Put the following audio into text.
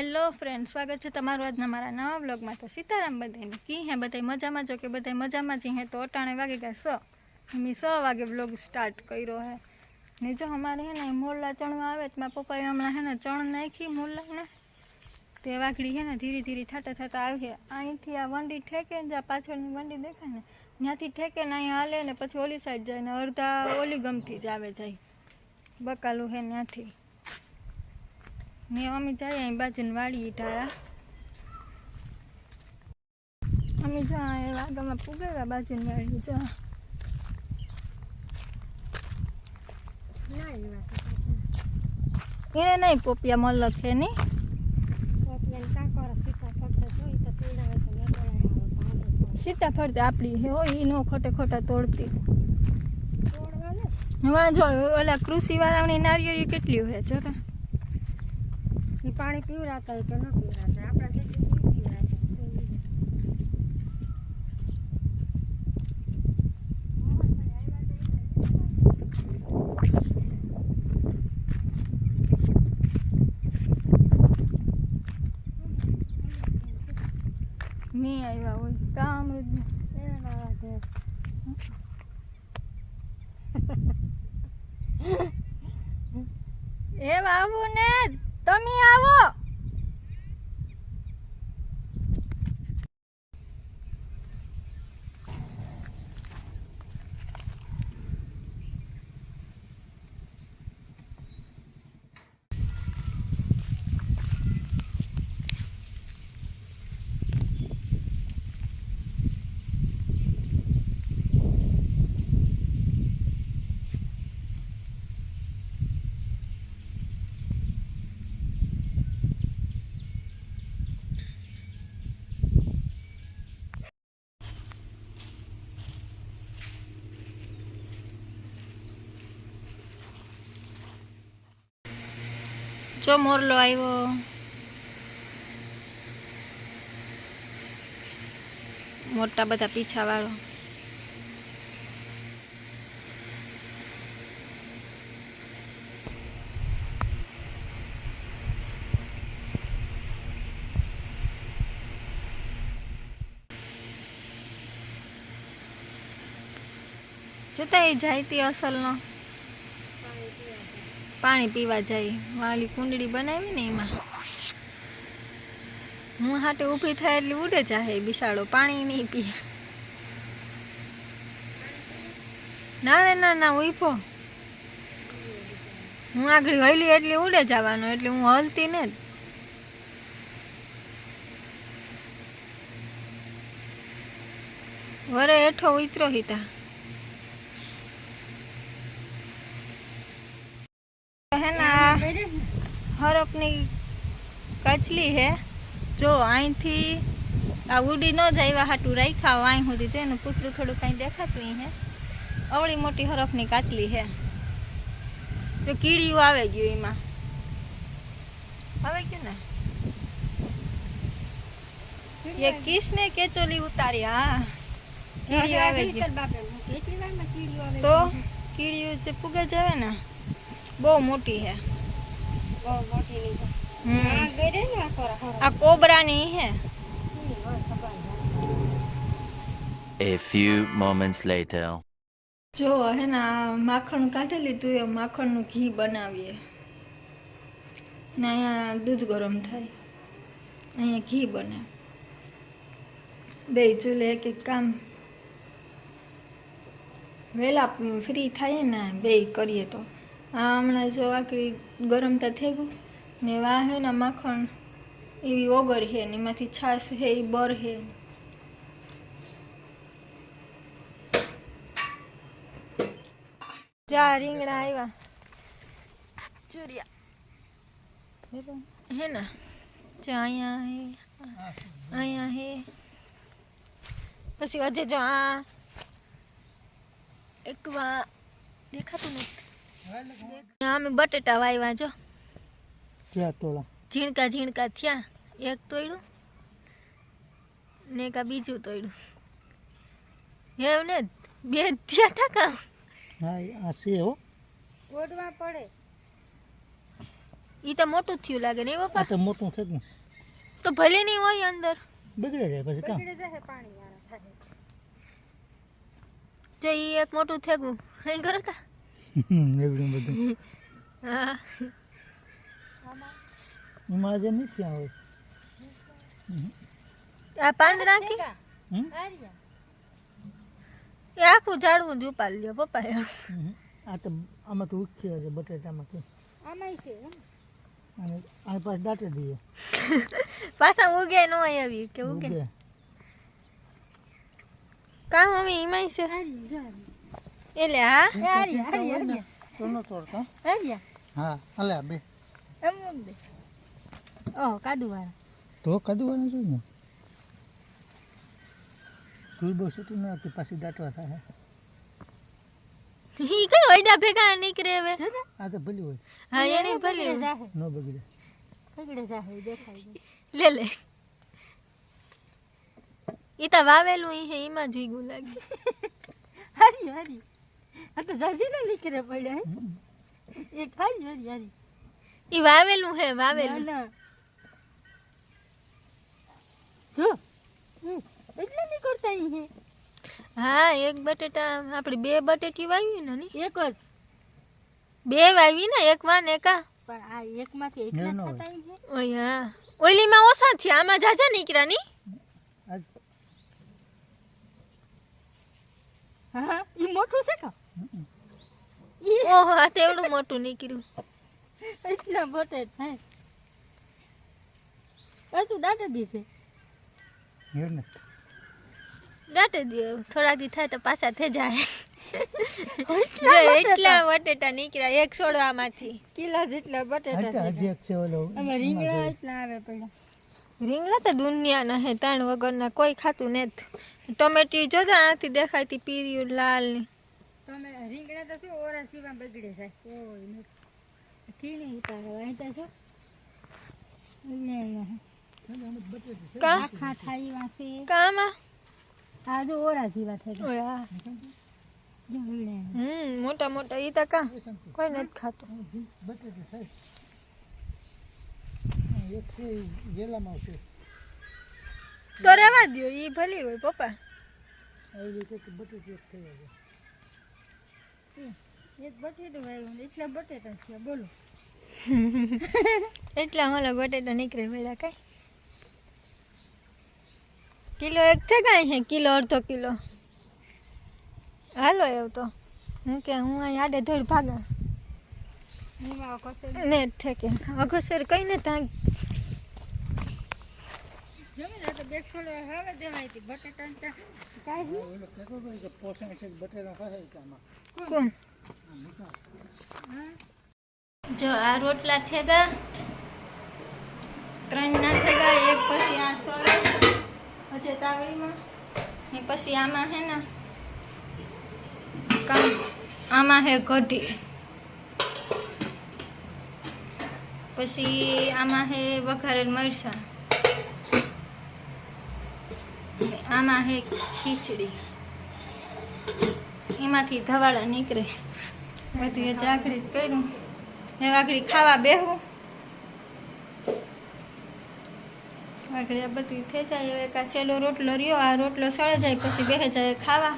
Hello friend, સ્વાગત છે તમારું આજના મારા નવા બ્લોગમાં તો સીતારામ બધાને કી હે? બધા મજામાં જો કે બધા મજામાં જ હે? તો અટાણે વાગે ગયા સો. મેં સો વાગે બ્લોગ સ્ટાર્ટ કર્યો હે. ને જો અમારે હે ને મોરલા ચણવા આવે તો મારા પપ્પાએ હમણાં હે ને ચણ નાખી મોરલાને. તે વાઘડી હે ને ધીરે ધીરે થતા થતા આવી અહીંથી આ વંડી ઠેકે ને જ્યાં પાછળની વંડી દેખાય ને, ત્યાંથી ઠેકે ને અહીંયા હાલે ને પછી ઓલી સાઈડ જાય ને અડધા ઓલી ગમથી જ આવે જાય. બકાલું હે ત્યાંથી. ને અમે જાય અહીં બાજુની વાડી ઢાળા અમે જો એ વાગામાં પુગાવ્યા બાજુને વાડી જો. એને નહીં પોપિયા મલ્લ છે નહીં સીતાફળ તો આપણી હોય એ નો ખોટે ખોટા તોડતી. વાંધો, ઓલા કૃષિ વાળાની નારિયેળી કેટલી હોય જો તો પાણી પીવરાતા હોય કે ન પીવરાતા. આપણા જેટલું નહીં મેં આવ્યા હોય કામ એના વાંધે એ આવો ને તમે આવો. જો મોરલો આવ્યો. મોટા બધા પીછા વાળો. જોતા એ જાય તે અસલનો. પાણી પીવા જાય. વાલી કુંડળી બનાવી ને એમાં. હું હાટે ઊભી થાય એટલે ઉડે જાહે બિસાડો, પાણી નહીં પીએ. ના રે, ના ના ઉઈફો હું આગળ હળી એટલે ઉડે જવાનો, એટલે હું હલતી ને જ. વરે હેઠો ઉતરો હિતા હે ના હરપની કચલી હે. જો અહીંથી આ ઉડી ન જાય હાટું રાખ્યા અહીં સુધી તો એનું પૂતળું થોડું કાંઈ દેખાતું ઈ હે. અવળી મોટી હરફની કાચલી હે. જો કીડીયું આવે ગયું એમાં. આવે ગયું ને? એ કિસને કેચોલી ઉતારી હા. કીડીયું આવે ગયું તો કીડીયું તે પુગે જ આવે ને બહુ મોટી હે. આ કોબરાની હે. A few moments later. જો હે ને માખણ કાઢી લીધું એ માખણનું ઘી બનાવીએ. ને અહીંયા દૂધ ગરમ થાય. અહીંયા ઘી બને. બે ચૂલે એક એક કામ. વહેલા ફ્રી થાય ને બે કરીએ તો. આ હમણાં જો આકરી ગરમતા થઈ ગયું. ને વાહ ને માખણ. એવી ઓગર હે ને એમાંથી છાશ હે એ બર હે. જા રીંગણા આવ્યા ચૂરિયા હે ને? જો અહીંયા હે અહીંયા હે. પછી અજે જો આ એકવા દેખાતું નથી. અમે બટેટા વાવ્યા જો. ક્યાં તોળા? ઝીણકા ઝીણકા થયા. એક તોડ્યું ને કા બીજું તોડ્યું એવું ને? બે થયા હતા કામ હા આ છે હો. પડે. ઈ તો મોટું થયું લાગે ને આ પપ્પા તો મોટું છે ને. તો ભલે નહીં હોય અંદર. બગડે જાય પછી કામ બગડે જાય પાણી વાળા થાય. જો ઈ એક મોટું થેગું. અહીં કરો તા એવડું બધું. એમાં આજે નથી આવે આ પાંદડા કે એ આખું ઝાડવું જ ઉપાડી લ્યો પપ્પા આ તો આમાં તો ઉખી છે બટેટામાં કે. આમાંય છે એમ. અને આ પાસે દાટે દઈએ પાછા ઉગે ન હોય એવી કે ઉગે. કામ અમે મમ્મી છે. એટલે હા? એ હારિયા, હારિયા, હારિયા. તો ન તોડતા હારિયા. હા અલે બે. એમ એમ દે. કાદુ વાળા તો કદવાનું જોઈએ ને તું બહુ છૂટું ન હતું પાછી દાટવા થાય. ઈ કઈ ઓયડા ભેગા નીકળે હવે? આ તો ભલી હોય. હા એને ભલી જાહે. ન બગડે. બગડે જાહે, દેખાય લે લે. ઈ તો વાવેલું ઈ હે એમાં જોઈ વીગું લાગે. હરી હારિયું. આ તો ઝાઝી ના નીકળે પડ્યા હે. એક હારિયું, હારિયું, હારિયું. ઈ વાવેલું હે વાવેલું. ના. જો એટલે એટલે નીકળતા ઈ હે. હા એક બટેટા આપણે બે બટેટી વાવી ને ની એક જ. બે વાવી ને એક વાન એકા પણ આ એક માંથી એટલા. થતા ઈ હે? ઓય હા. ઓલીમાં ઓછા છે આમાં જાજા નીકળ્યા ની હા ઈ મોટું છે કા? ઓહો આ તો એવડું મોટું નીકળ્યું. એટલા બટેટ હે પાછું દાંતે દીશે હેર દાટે દે થોડાક દી થાય તો પાછા થઈ જાય. એટલા બટેટા નીકળ્યા એક છોડવામાંથી કિલા જેટલા બટેટા અમે રીંગણા એટલા આવે પડ્યા રીંગણા તો દુનિયાના હે તાણ વગરના કોઈ ખાતું નથી. ટમેટી જોતા આથી દેખાતી પીરિયું લાલ ને તમે રીંગણા તો શું ઓરા સીવા બગડે છે? કોઈ નથી. કીણી ઉતારો અહીં તો શું? કા? આખા એવા છે કામાં? આ ઓરા જીવા થઈ ગયા. હમ મોટા મોટા ઈ તો કા? કોઈ નથી ખાતું. બટેટા એક છે વેલામાં છે તો રહેવા દ્યો ઈ ભલી હોય પપ્પા. આવી રીતે તો એક થઈ જાય એક બટેટું વાવ્યું એટલા બટેટા છે બોલો. એટલા હોલા બટેટા નીકળે વેળા કઈ? કિલો એક છે કાંઈ હે કિલો અડધો કિલો. હાલો એવું તો. હું કે હું અહીં આડે ધોડ ભાગા. ને ઠેકે કે. કઈ ને ત્યાં કોણ? જો આ રોટલા થેગા ત્રણ ના થેગા એક પછી આ સોળે પછી તાવડીમાં ને પછી આમાં હે ને આમાં હે કઢી પછી આમાં હે વઘારેલ મરચાં ને આમાં હે ખીચડી. એમાંથી ધવાળા નીકળે. બધી ચાકડી કર્યું. એ વાઘડી ખાવા બેહું. વાઘડી આ બધી થઈ જાય. હવે કા છેલ્લો રોટલો રહ્યો, આ રોટલો સળે જાય પછી બેહે જાય ખાવા.